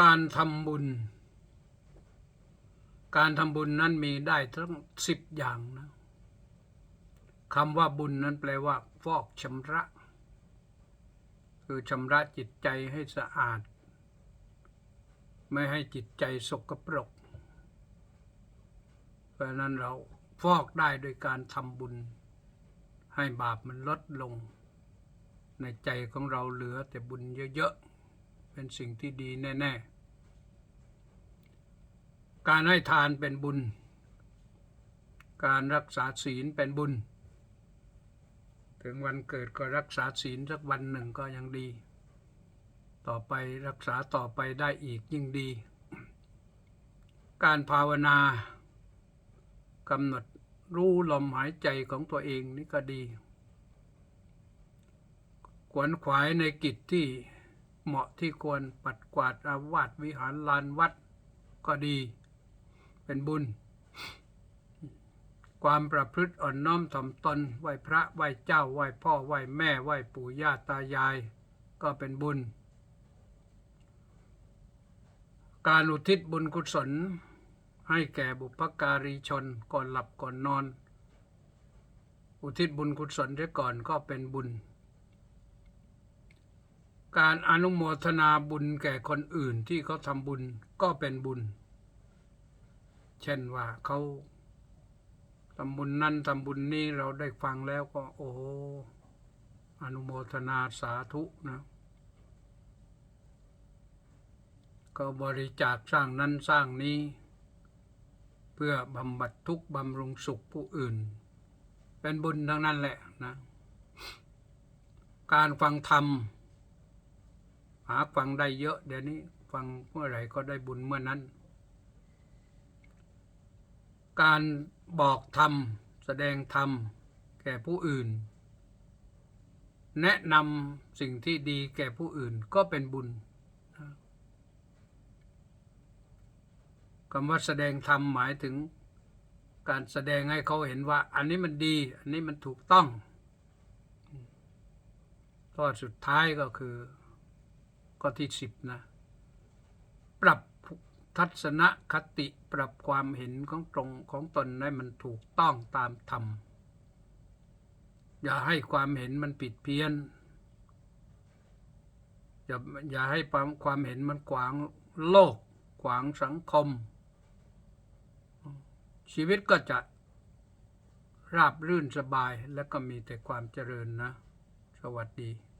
การทำบุญ การทำบุญนั้นมีได้ทั้งสิบอย่างนะคำว่าบุญนั้นแปลว่า ฟอกชำระ คือชำระจิตใจให้สะอาด ไม่ให้จิตใจสกปรก เพราะนั้นเราฟอกได้โดยการทำบุญ ให้บาปมันลดลง ในใจของเราเหลือแต่บุญเยอะๆ เป็นสิ่งที่ดีแน่ ๆ การให้ทานเป็นบุญ การรักษาศีลเป็นบุญ ถึงวันเกิดก็รักษาศีลสักวันหนึ่งก็ยังดี ต่อไปรักษาต่อไปได้อีกยิ่งดี การภาวนากำหนดรู้ลมหายใจของตัวเองนี่ก็ดี ขวนขวายในกิจที่ เหมาะที่ควรปัดกวาดอาวาสวิหารลานวัดก็ดี เป็นบุญ ความประพฤติอ่อนน้อมถ่อมตนไหวพระไหวเจ้าไหวพ่อไหวแม่ไหวปู่ย่าตายาย ก็เป็นบุญ การอุทิศบุญกุศล ให้แก่บุพการีชนก่อนหลับก่อนนอน อุทิศบุญกุศลเสียก่อนก็เป็นบุญ การอนุโมทนาบุญแก่คนอื่นที่เขาทำบุญก็เป็นบุญ เช่นว่าเขาทำบุญนั้นทำบุญนี้เราได้ฟังแล้วก็ โอ้อนุโมทนาสาธุนะก็บริจาคสร้างนั้นสร้างนี้ เพื่อบำบัดทุกข์บำรุงสุขผู้อื่น เป็นบุญทั้งนั้นแหละนะ การฟังธรรมาฟังได้เยอะเดี๋ยวนี้ฟังเมื่อไหร่ก็ได้บุญเมื่อนั้น การบอกธรรม แสดงธรรม แก่ผู้อื่น แนะนำสิ่งที่ดีแก่ผู้อื่นก็เป็นบุญคำว่าแสดงธรรมหมายถึงการแสดงให้เขาเห็นว่า อันนี้มันดี อันนี้มันถูกต้อง ข้อสุดท้ายก็คือ ข้อที่สิบนะ ปรับทัศนคติปรับความเห็นของตรงของตนให้มันถูกต้องตามธรรม อย่าให้ความเห็นมันผิดเพี้ยน อย่าอย่าให้ความความเห็นมันขวางโลก ขวางสังคม ชีวิตก็จะราบรื่นสบายและก็มีแต่ความเจริญนะ สวัสดี